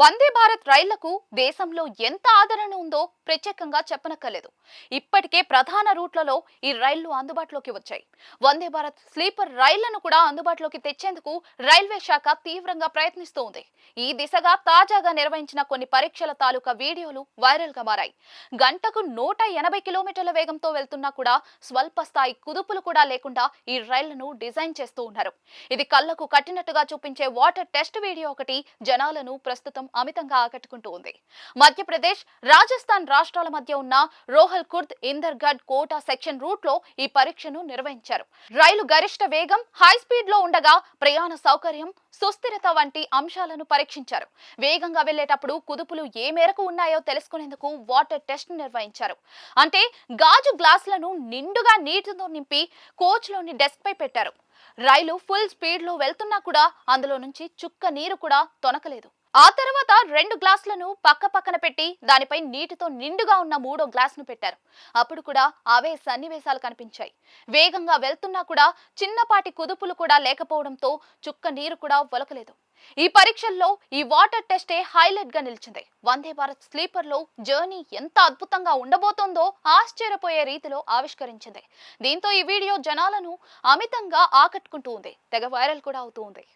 వందే భారత్ రైళ్ళకు దేశంలో ఎంత ఆదరణ ఉందో ప్రత్యేకంగా చెప్పనక్కర్లేదు. ఇప్పటికే ప్రధాన రూట్లలో ఈ రైళ్ళు అందుబాటులోకి వచ్చాయి. వందే భారత్ స్లీపర్ రైళ్ళను కూడా అందుబాటులోకి తెచ్చేందుకు రైల్వే శాఖ తీవ్రంగా ప్రయత్నిస్తూ ఉంది ఈ దిశగా తాజాగా నిర్వహించిన కొన్ని పరీక్షల తాలూకా వీడియోలు వైరల్గా మారాయి. గంటకు నూట ఎనభై కిలోమీటర్ల వేగంతో వెళ్తున్నా కూడా స్వల్ప స్థాయి కుదుపులు కూడా లేకుండా ఈ రైళ్ళను డిజైన్ చేస్తూ ఉన్నారు. ఇది కళ్ళకు కట్టినట్టుగా చూపించే వాటర్ టెస్ట్ వీడియో ఒకటి జనాలను ప్రస్తుతం అమితంగా ఆకట్టుకుంటూ ఉంది. మధ్యప్రదేశ్ రాజస్థాన్ రాష్ట్రాల మధ్య ఉన్న రోహల్ కుర్ద్ ఇందర్గఢ్ కోటా సెక్షన్ రూట్లో ఈ పరీక్షను నిర్వహించారు. రైలు గరిష్ట వేగం హై స్పీడ్లో ఉండగా ప్రయాణ సౌకర్యం సుస్థిరత వంటి అంశాలను పరీక్షించారు. వేగంగా వెళ్ళేటప్పుడు కుదుపులు ఏ మేరకు ఉన్నాయో తెలుసుకునేందుకు వాటర్ టెస్ట్ నిర్వహించారు. అంటే గాజు గ్లాసులను నిండుగా నీటితో నింపి కోచ్లోని డెస్క్ పై పెట్టారు. రైలు ఫుల్ స్పీడ్లో వెళ్తున్నా కూడా అందులో నుంచి చుక్క నీరు కూడా తొనకలేదు. ఆ తర్వాత రెండు గ్లాసులను పక్క పక్కన పెట్టి దానిపై నీటితో నిండుగా ఉన్న మూడో గ్లాసును పెట్టారు. అప్పుడు కూడా అవే సన్నివేశాలు కనిపించాయి. వేగంగా వెళ్తున్నా కూడా చిన్నపాటి కుదుపులు కూడా లేకపోవడంతో చుక్క నీరు కూడా ఒలకలేదు ఈ పరీక్షల్లో ఈ వాటర్ టెస్టే హైలైట్గా నిలిచింది. వందే భారత్ స్లీపర్లో జర్నీ ఎంత అద్భుతంగా ఉండబోతోందో ఆశ్చర్యపోయే రీతిలో ఆవిష్కరించింది. దీంతో ఈ వీడియో జనాలను అమితంగా ఆకట్టుకుంటూ ఉంది. తెగ వైరల్ కూడా అవుతూ ఉంది.